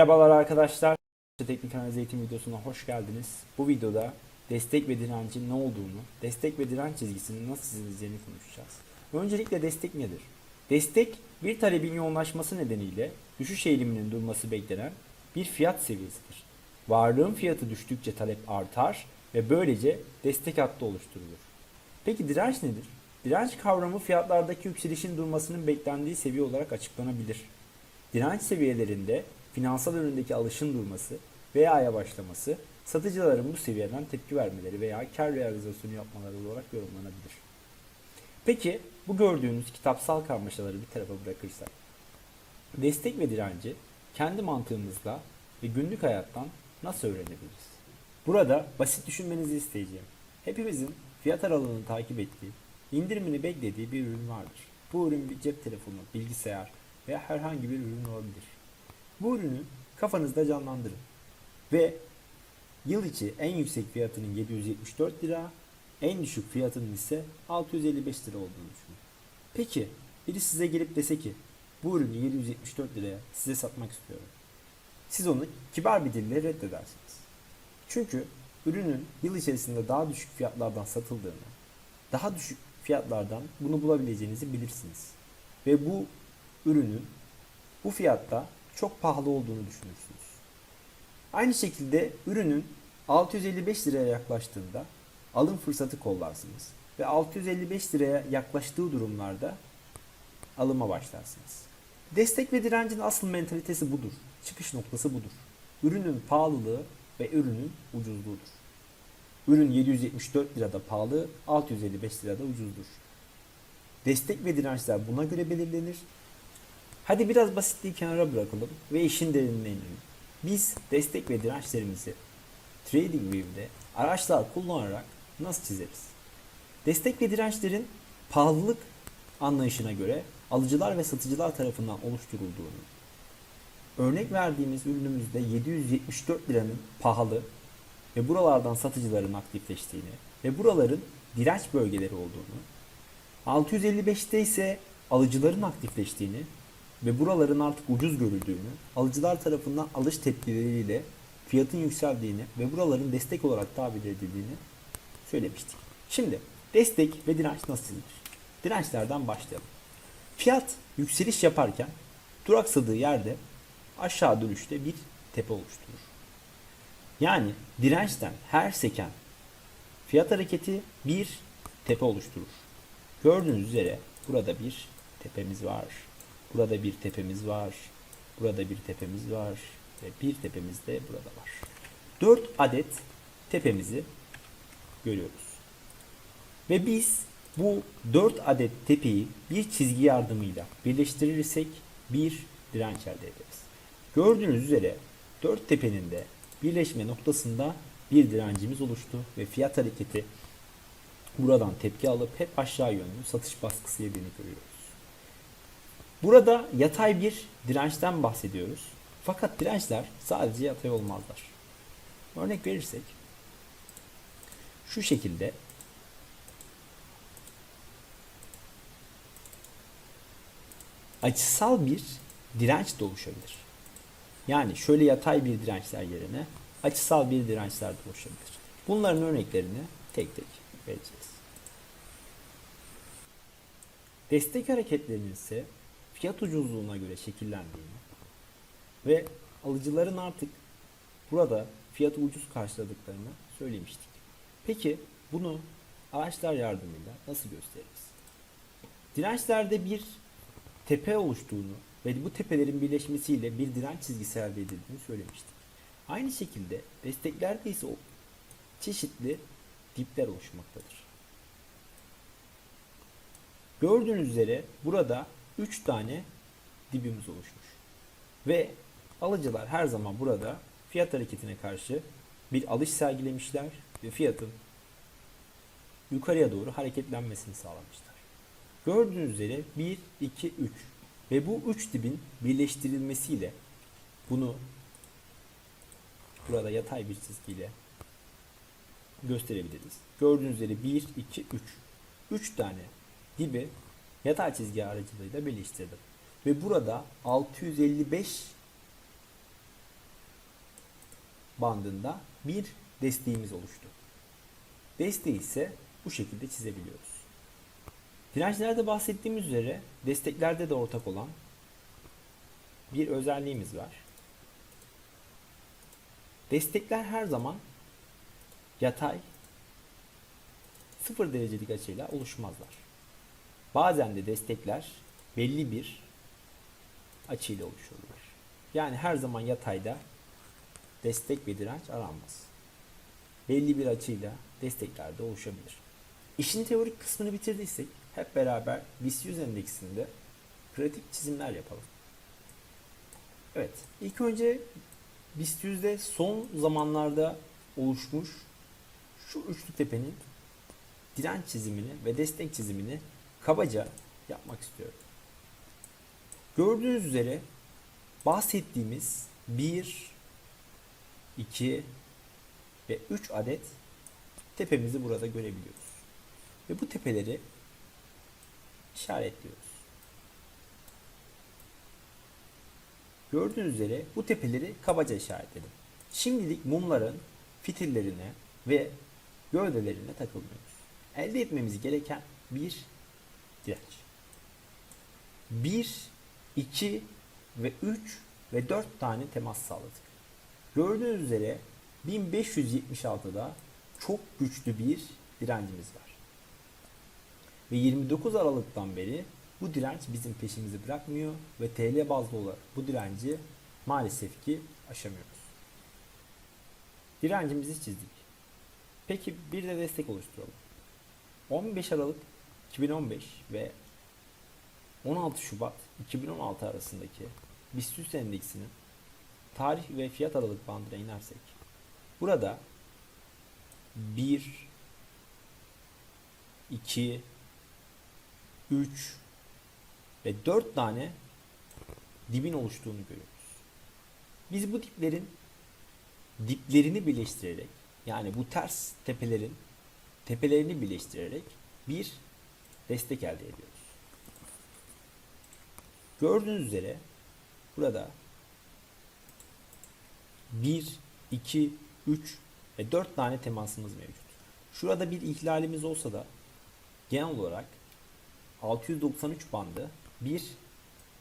Merhabalar arkadaşlar. Teknik analiz eğitim videosuna hoş geldiniz. Bu videoda destek ve direncin ne olduğunu, destek ve direnç çizgisinin nasıl çizileceğini konuşacağız. Öncelikle destek nedir? Destek bir talebin yoğunlaşması nedeniyle düşüş eğiliminin durması beklenen bir fiyat seviyesidir. Varlığın fiyatı düştükçe talep artar ve böylece destek hattı oluşturulur. Peki direnç nedir? Direnç kavramı fiyatlardaki yükselişin durmasının beklendiği seviye olarak açıklanabilir. Direnç seviyelerinde finansal üründeki alışın durması veya yavaşlaması satıcıların bu seviyeden tepki vermeleri veya kar realizasyonu yapmaları olarak yorumlanabilir. Peki bu gördüğünüz kitapsal karmaşaları bir tarafa bırakırsak destek ve direnci kendi mantığımızla ve günlük hayattan nasıl öğrenebiliriz? Burada basit düşünmenizi isteyeceğim. Hepimizin fiyat aralığını takip ettiği, indirimini beklediği bir ürün vardır. Bu ürün bir cep telefonu, bilgisayar veya herhangi bir ürün olabilir. Bu ürünü kafanızda canlandırın. Ve yıl içi en yüksek fiyatının 774 lira, en düşük fiyatının ise 655 lira olduğunu düşünün. Peki biri size gelip dese ki bu ürünü 774 liraya size satmak istiyorum. Siz onu kibar bir dille reddedersiniz. Çünkü ürünün yıl içerisinde daha düşük fiyatlardan satıldığını, daha düşük fiyatlardan bunu bulabileceğinizi bilirsiniz. Ve bu ürünün bu fiyatta çok pahalı olduğunu düşünürsünüz. Aynı şekilde ürünün 655 liraya yaklaştığında alım fırsatı kollarsınız ve 655 liraya yaklaştığı durumlarda alıma başlarsınız. Destek ve direncin asıl mentalitesi budur. Çıkış noktası budur. Ürünün pahalılığı ve ürünün ucuzluğudur. Ürün 774 lirada pahalı, 655 lirada ucuzdur. Destek ve dirençler buna göre belirlenir. Hadi biraz basitliği kenara bırakalım ve işin derinine inelim. Biz destek ve dirençlerimizi TradingView'de araçlar kullanarak nasıl çizeriz? Destek ve dirençlerin pahalılık anlayışına göre alıcılar ve satıcılar tarafından oluşturulduğunu, örnek verdiğimiz ürünümüzde 774 liranın pahalı ve buralardan satıcıların aktifleştiğini ve buraların direnç bölgeleri olduğunu, 655'te ise alıcıların aktifleştiğini ve buraların artık ucuz görüldüğünü, alıcılar tarafından alış tepkileriyle fiyatın yükseldiğini ve buraların destek olarak tabir edildiğini söylemiştik. Şimdi destek ve direnç nasıl çizilir? Dirençlerden başlayalım. Fiyat yükseliş yaparken duraksadığı yerde aşağı dönüşte bir tepe oluşturur. Yani dirençten her seken fiyat hareketi bir tepe oluşturur. Gördüğünüz üzere burada bir tepemiz var. Burada bir tepemiz var. Burada bir tepemiz var. Ve bir tepemiz de burada var. 4 adet tepemizi görüyoruz. Ve biz bu 4 adet tepeyi bir çizgi yardımıyla birleştirirsek bir direnç elde ederiz. Gördüğünüz üzere 4 tepenin de birleşme noktasında bir direncimiz oluştu ve fiyat hareketi buradan tepki alıp hep aşağı yönlü satış baskısı yediğini görüyoruz. Burada yatay bir dirençten bahsediyoruz. Fakat dirençler sadece yatay olmazlar. Örnek verirsek şu şekilde açısal bir direnç de oluşabilir. Yani şöyle yatay bir dirençler yerine açısal bir dirençler de oluşabilir. Bunların örneklerini tek tek vereceğiz. Destek hareketlerinin ise fiyat ucuzluğuna göre şekillendiğini ve alıcıların artık burada fiyatı ucuz karşıladıklarını söylemiştik. Peki bunu araçlar yardımıyla nasıl gösteririz? Dirençlerde bir tepe oluştuğunu ve bu tepelerin birleşmesiyle bir direnç çizgisi elde edildiğini söylemiştik. Aynı şekilde desteklerde ise o çeşitli dipler oluşmaktadır. Gördüğünüz üzere burada 3 tane dibimiz oluşmuş. Ve alıcılar her zaman burada fiyat hareketine karşı bir alış sergilemişler ve fiyatın yukarıya doğru hareketlenmesini sağlamışlar. Gördüğünüz üzere 1, 2, 3 ve bu 3 dibin birleştirilmesiyle bunu burada yatay bir çizgiyle gösterebiliriz. Gördüğünüz üzere 1, 2, 3. 3 tane dibi yatay çizgi aracılığıyla birleştirdim. Ve burada 655 bandında bir desteğimiz oluştu. Desteği ise bu şekilde çizebiliyoruz. Dirençlerde bahsettiğimiz üzere desteklerde de ortak olan bir özelliğimiz var. Destekler her zaman yatay 0 derecelik açıyla oluşmazlar. Bazen de destekler belli bir açıyla oluşurlar. Yani her zaman yatayda destek ve direnç aranmaz. Belli bir açıyla destekler de oluşabilir. İşin teorik kısmını bitirdiysek hep beraber BIST 100 endeksinde pratik çizimler yapalım. Evet, ilk önce BIST 100'de son zamanlarda oluşmuş şu üçlü tepenin direnç çizimini ve destek çizimini kabaca yapmak istiyorum. Gördüğünüz üzere bahsettiğimiz 1, 2 ve 3 adet tepemizi burada görebiliyoruz. Ve bu tepeleri işaretliyoruz. Gördüğünüz üzere bu tepeleri kabaca işaretledim. Şimdilik mumların fitillerine ve gövdelerine takılmıyoruz. Elde etmemiz gereken bir direnç. 1, 2 ve 3 ve 4 tane temas sağladık. Gördüğünüz üzere 1576'da çok güçlü bir direncimiz var. Ve 29 Aralık'tan beri bu direnç bizim peşimizi bırakmıyor ve TL bazlı olarak bu direnci maalesef ki aşamıyoruz. Direncimizi çizdik. Peki bir de destek oluşturalım. 15 Aralık 2015 ve 16 Şubat 2016 arasındaki BIST 100 endeksinin tarih ve fiyat aralık bandına inersek burada 1 2 3 ve 4 tane dibin oluştuğunu görüyoruz. Biz bu diplerin diplerini birleştirerek yani bu ters tepelerin tepelerini birleştirerek bir destek elde ediyoruz. Gördüğünüz üzere burada 1, 2, 3 ve 4 tane temasımız mevcut. Şurada bir ihlalimiz olsa da genel olarak 693 bandı bir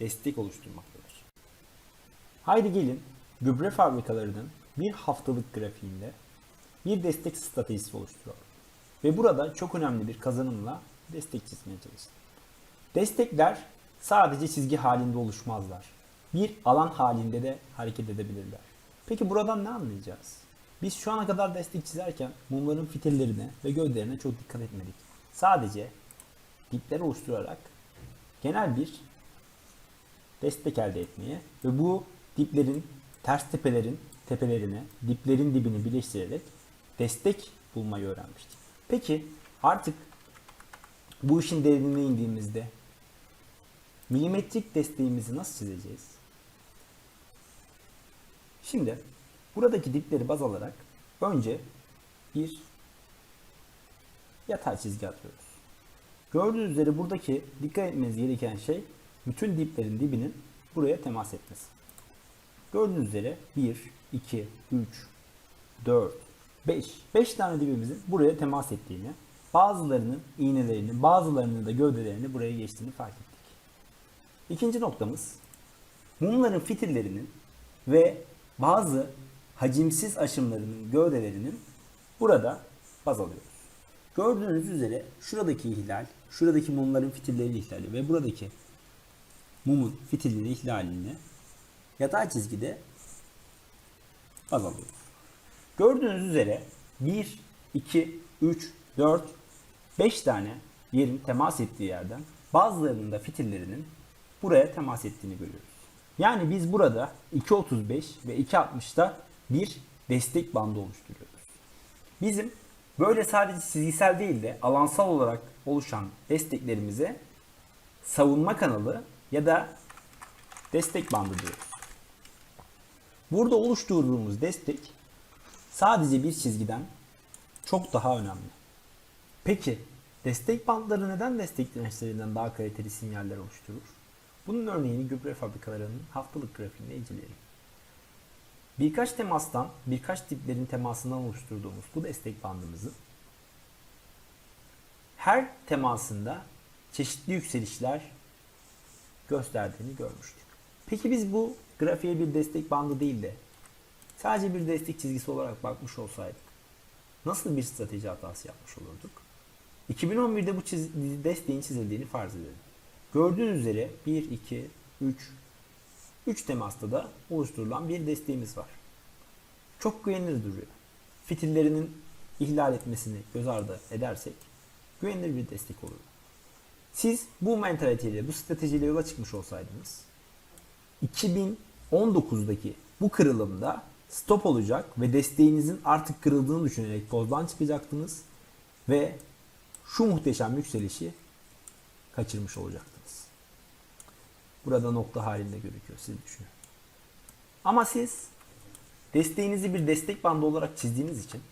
destek oluşturmaktadır. Haydi gelin gübre fabrikalarının bir haftalık grafiğinde bir destek stratejisi oluşturalım. Ve burada çok önemli bir kazanımla destek çizmeye çalışalım. Destekler sadece çizgi halinde oluşmazlar. Bir alan halinde de hareket edebilirler. Peki buradan ne anlayacağız? Biz şu ana kadar destek çizerken mumların fitillerine ve gövdelerine çok dikkat etmedik. Sadece dipler oluşturarak genel bir destek elde etmeye ve bu diplerin ters tepelerin tepelerine, diplerin dibini birleştirerek destek bulmayı öğrenmiştik. Peki artık bu işin derinine indiğimizde milimetrik desteğimizi nasıl çizeceğiz? Şimdi buradaki dipleri baz alarak önce bir yatay çizgi atıyoruz. Gördüğünüz üzere buradaki dikkat etmeniz gereken şey bütün diplerin dibinin buraya temas etmesi. Gördüğünüz üzere 1, 2, 3, 4, 5. 5 tane dibimizin buraya temas ettiğini, bazılarının iğnelerini, bazılarının da gövdelerini buraya geçtiğini fark ettik. İkinci noktamız mumların fitillerinin ve bazı hacimsiz aşımlarının gövdelerinin burada baz alıyoruz. Gördüğünüz üzere şuradaki ihlal, şuradaki mumların fitilleri ihlali ve buradaki mumun fitilleri ihlalini yatay çizgide baz alıyoruz. Gördüğünüz üzere 1, 2, 3, 4, 5 tane yerin temas ettiği yerden bazılarının da fitillerinin buraya temas ettiğini görüyoruz. Yani biz burada 2.35 ve 2.60'da bir destek bandı oluşturuyoruz. Bizim böyle sadece çizgisel değil de alansal olarak oluşan desteklerimize savunma kanalı ya da destek bandı diyoruz. Burada oluşturduğumuz destek sadece bir çizgiden çok daha önemli. Peki destek bandları neden destek dirençlerinden daha kaliteli sinyaller oluşturur? Bunun örneğini gübre fabrikalarının haftalık grafiğinde inceleyelim. Birkaç temastan, birkaç tiplerin temasından oluşturduğumuz bu destek bandımızın her temasında çeşitli yükselişler gösterdiğini görmüştük. Peki biz bu grafiğe bir destek bandı değil de sadece bir destek çizgisi olarak bakmış olsaydık nasıl bir strateji hatası yapmış olurduk? 2011'de bu çiz- desteğin çizildiğini farz edelim. Gördüğünüz üzere 1, 2, 3, 3 temasta da oluşturulan bir desteğimiz var. Çok güvenilir duruyor. Fitillerinin ihlal etmesini göz ardı edersek güvenilir bir destek olur. Siz bu mentaliteyle, bu stratejiyle yola çıkmış olsaydınız 2019'daki bu kırılımda stop olacak ve desteğinizin artık kırıldığını düşünerek pozdan çıkacaktınız ve şu muhteşem yükselişi kaçırmış olacaktınız. Burada nokta halinde gözüküyor siz düşünün. Ama siz desteğinizi bir destek bandı olarak çizdiğiniz için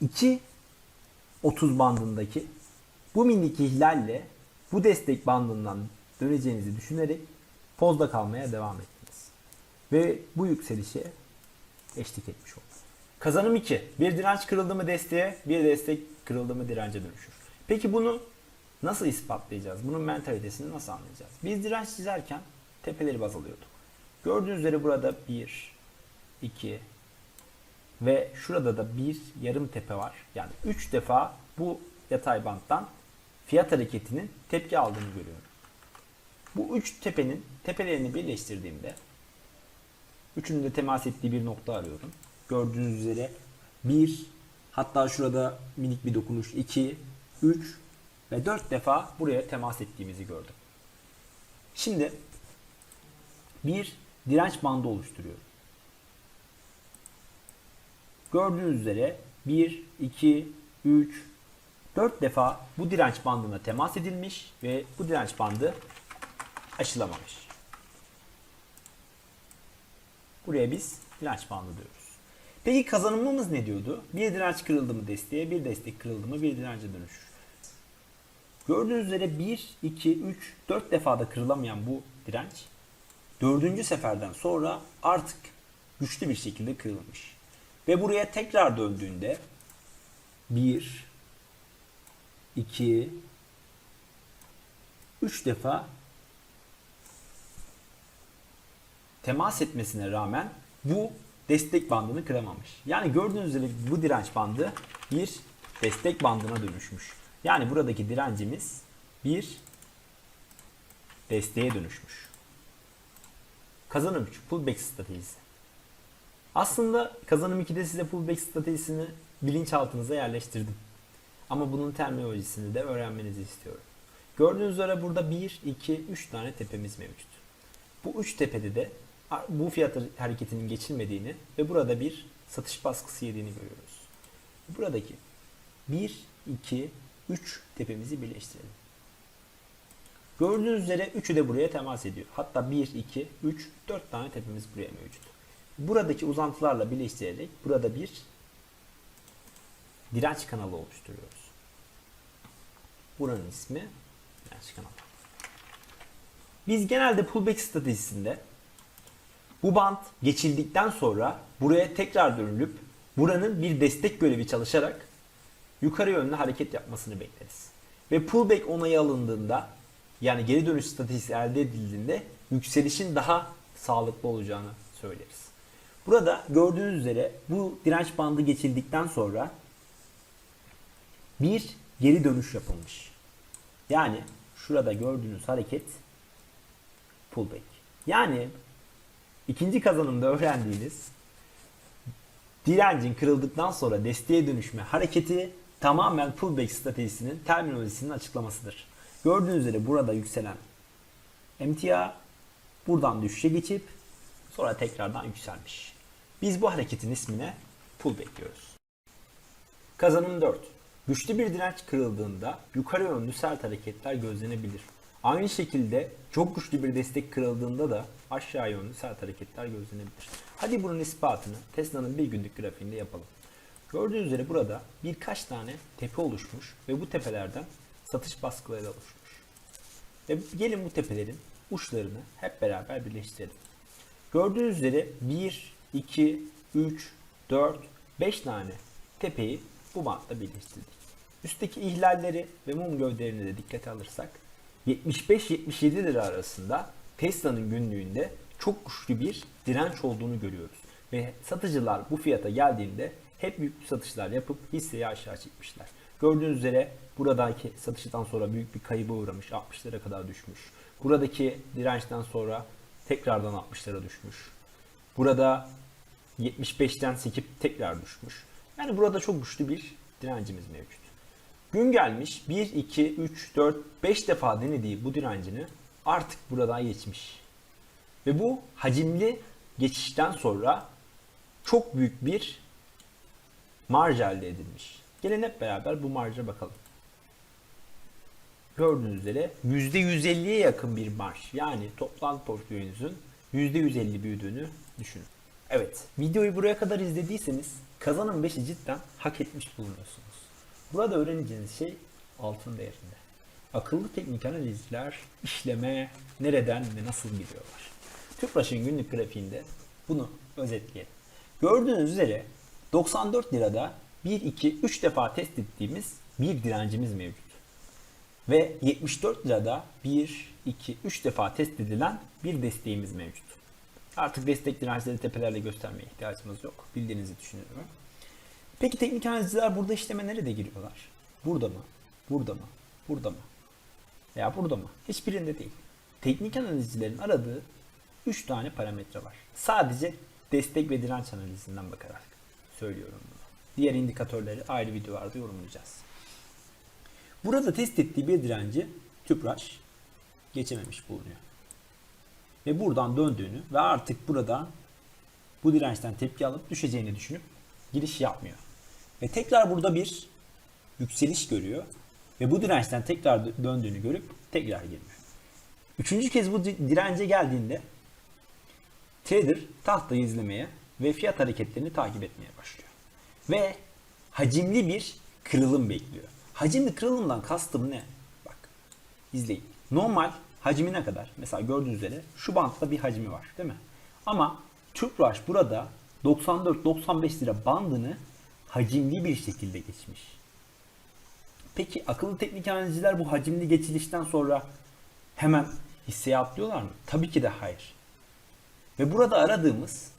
iki 30 bandındaki bu minik ihlalle bu destek bandından döneceğinizi düşünerek pozda kalmaya devam ettiniz. Ve bu yükselişe eşlik etmiş oldu. Kazanım 2. Bir direnç kırıldı mı desteğe, bir destek kırıldı mı dirence dönüşür. Peki bunu nasıl ispatlayacağız? Bunun mentalitesini nasıl anlayacağız? Biz direnç çizerken tepeleri baz alıyorduk. Gördüğünüz üzere burada 1, 2 ve şurada da bir yarım tepe var. Yani 3 defa bu yatay banttan fiyat hareketinin tepki aldığını görüyorum. Bu 3 tepenin tepelerini birleştirdiğimde üçünün de temas ettiği bir nokta arıyorum. Gördüğünüz üzere 1 hatta şurada minik bir dokunuş 2 3 ve 4 defa buraya temas ettiğimizi gördüm. Şimdi bir direnç bandı oluşturuyorum. Gördüğünüz üzere 1, 2, 3, 4 defa bu direnç bandına temas edilmiş ve bu direnç bandı aşılamamış. Buraya biz direnç bandı diyoruz. Peki kazanımımız ne diyordu? Bir direnç kırıldı mı desteğe, bir destek kırıldı mı bir dirence dönüşür. Gördüğünüz üzere 1, 2, 3, 4 defada kırılamayan bu direnç dördüncü seferden sonra artık güçlü bir şekilde kırılmış. Ve buraya tekrar döndüğünde 1 2 3 defa temas etmesine rağmen bu destek bandını kıramamış. Yani gördüğünüz üzere bu direnç bandı bir destek bandına dönüşmüş. Yani buradaki direncimiz bir desteğe dönüşmüş. Kazanım 3 pullback stratejisi. Aslında kazanım 2'de size pullback stratejisini bilinçaltınıza yerleştirdim. Ama bunun terminolojisini de öğrenmenizi istiyorum. Gördüğünüz üzere burada 1, 2, 3 tane tepemiz mevcut. Bu 3 tepede de bu fiyat hareketinin geçilmediğini ve burada bir satış baskısı yediğini görüyoruz. Buradaki 1, 2, 3 tepemizi birleştirelim. Gördüğünüz üzere üçü de buraya temas ediyor. Hatta 1, 2, 3, 4 tane tepemiz buraya mevcut. Buradaki uzantılarla birleştirerek burada bir direnç kanalı oluşturuyoruz. Buranın ismi direnç kanalı. Biz genelde pullback stratejisinde bu bant geçildikten sonra buraya tekrar dönülüp buranın bir destek görevi çalışarak yukarı yönlü hareket yapmasını bekleriz. Ve pullback onayı alındığında yani geri dönüş stratejisi elde edildiğinde yükselişin daha sağlıklı olacağını söyleriz. Burada gördüğünüz üzere bu direnç bandı geçildikten sonra bir geri dönüş yapılmış. Yani şurada gördüğünüz hareket pullback. Yani ikinci kazanımda öğrendiğiniz direncin kırıldıktan sonra desteğe dönüşme hareketi tamamen pullback stratejisinin terminolojisinin açıklamasıdır. Gördüğünüz üzere burada yükselen emtia buradan düşüşe geçip sonra tekrardan yükselmiş. Biz bu hareketin ismine pullback diyoruz. Kazanım 4. Güçlü bir direnç kırıldığında yukarı yönlü sert hareketler gözlenebilir. Aynı şekilde çok güçlü bir destek kırıldığında da aşağı yönlü sert hareketler gözlenebilir. Hadi bunun ispatını Tesla'nın bir günlük grafiğinde yapalım. Gördüğünüz üzere burada birkaç tane tepe oluşmuş ve bu tepelerden satış baskıları oluşmuş. Ve gelin bu tepelerin uçlarını hep beraber birleştirelim. Gördüğünüz üzere 1, 2, 3, 4, 5 tane tepeyi bu bantla birleştirdik. Üstteki ihlalleri ve mum gövdelerini de dikkate alırsak 75-77 lira arasında Tesla'nın günlüğünde çok güçlü bir direnç olduğunu görüyoruz. Ve satıcılar bu fiyata geldiğinde hep büyük satışlar yapıp hisseyi aşağı çekmişler. Gördüğünüz üzere buradaki satıştan sonra büyük bir kayıba uğramış. 60'lara kadar düşmüş. Buradaki dirençten sonra tekrardan 60'lara düşmüş. Burada 75'ten sekip tekrar düşmüş. Yani burada çok güçlü bir direncimiz mevcut. Gün gelmiş 1, 2, 3, 4, 5 defa denediği bu direncini artık buradan geçmiş. Ve bu hacimli geçişten sonra çok büyük bir marj elde edilmiş. Gelin hep beraber bu marja bakalım. Gördüğünüz üzere %150'ye yakın bir marj. Yani toplam portföyünüzün %150 büyüdüğünü düşünün. Evet, videoyu buraya kadar izlediyseniz kazanım 5'i cidden hak etmiş bulunuyorsunuz. Burada öğreneceğiniz şey altın değerinde. Akıllı teknik analizler, işleme, nereden ve nasıl gidiyorlar. Tüpraş'ın günlük grafiğinde bunu özetleyelim. Gördüğünüz üzere 94 lirada 1, 2, 3 defa test ettiğimiz bir direncimiz mevcut. Ve 74 lirada 1, 2, 3 defa test edilen bir desteğimiz mevcut. Artık destek dirençleri tepelerle göstermeye ihtiyacımız yok. Bildiğinizi düşünüyorum. Peki teknik analizciler burada işleme nerede giriyorlar? Burada mı? Burada mı? Burada mı? Veya burada mı? Hiçbirinde değil. Teknik analizcilerin aradığı 3 tane parametre var. Sadece destek ve direnç analizinden bakarak söylüyorum bunu. Diğer indikatörleri ayrı videolarda yorumlayacağız. Burada test ettiği bir direnci tüpraş geçememiş bulunuyor. Ve buradan döndüğünü ve artık burada bu dirençten tepki alıp düşeceğini düşünüp giriş yapmıyor. Ve tekrar burada bir yükseliş görüyor ve bu dirençten tekrar döndüğünü görüp tekrar girmiyor. Üçüncü kez bu di- dirence geldiğinde trader tahtayı izlemeye ve fiyat hareketlerini takip etmeye başlıyor. Ve hacimli bir kırılım bekliyor. Hacimli kırılımdan kastım ne? Bak izleyin. Normal hacmi ne kadar? Mesela gördüğünüz üzere şu bantta bir hacmi var değil mi? Ama Tüpraş burada 94-95 lira bandını hacimli bir şekilde geçmiş. Peki akıllı teknik analizciler bu hacimli geçilişten sonra hemen hisseye atlıyorlar mı? Tabii ki de hayır. Ve burada aradığımız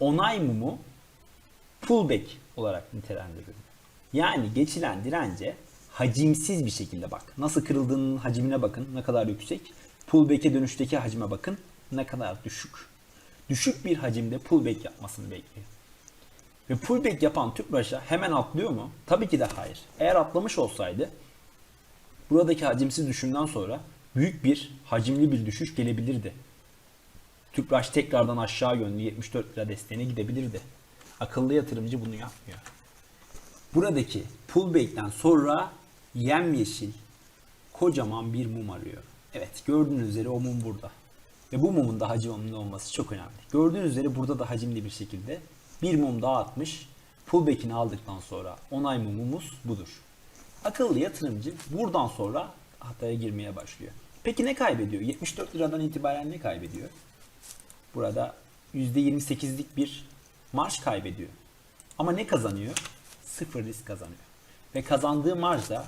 onay mumu pullback olarak nitelendiriyorum. Yani geçilen dirence hacimsiz bir şekilde bak. Nasıl kırıldığının hacmine bakın ne kadar yüksek. Pullback'e dönüşteki hacme bakın ne kadar düşük. Düşük bir hacimde pullback yapmasını bekliyor. Ve pullback yapan tüpraşa hemen atlıyor mu? Tabii ki de hayır. Eğer atlamış olsaydı buradaki hacimsiz düşümden sonra büyük bir hacimli bir düşüş gelebilirdi. Tüpraş tekrardan aşağı yönlü 74 lira desteğine gidebilirdi. Akıllı yatırımcı bunu yapmıyor. Buradaki pullback'ten sonra yemyeşil kocaman bir mum arıyor. Evet gördüğünüz üzere o mum burada. Ve bu mumun da hacimli olması çok önemli. Gördüğünüz üzere burada da hacimli bir şekilde bir mum daha atmış. Pullback'ini aldıktan sonra onay mumumuz budur. Akıllı yatırımcı buradan sonra hataya girmeye başlıyor. Peki ne kaybediyor? 74 liradan itibaren ne kaybediyor? Burada %28'lik bir marj kaybediyor. Ama ne kazanıyor? Sıfır risk kazanıyor. Ve kazandığı marj da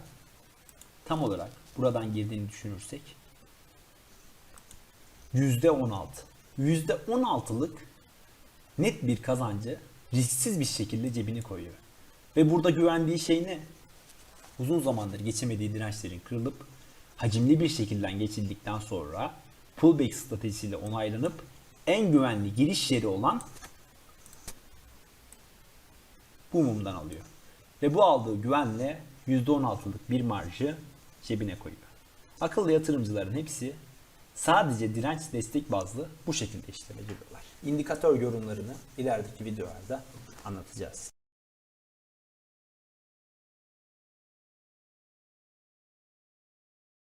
tam olarak buradan girdiğini düşünürsek %16. %16'lık net bir kazancı risksiz bir şekilde cebine koyuyor. Ve burada güvendiği şey ne? Uzun zamandır geçemediği dirençlerin kırılıp hacimli bir şekilde geçildikten sonra pullback stratejisiyle onaylanıp en güvenli giriş yeri olan bu mumdan alıyor. Ve bu aldığı güvenle %16'lık bir marjı cebine koyuyor. Akıllı yatırımcıların hepsi sadece direnç destek bazlı bu şekilde işleme giriyorlar. İndikatör yorumlarını ilerideki videolarda anlatacağız.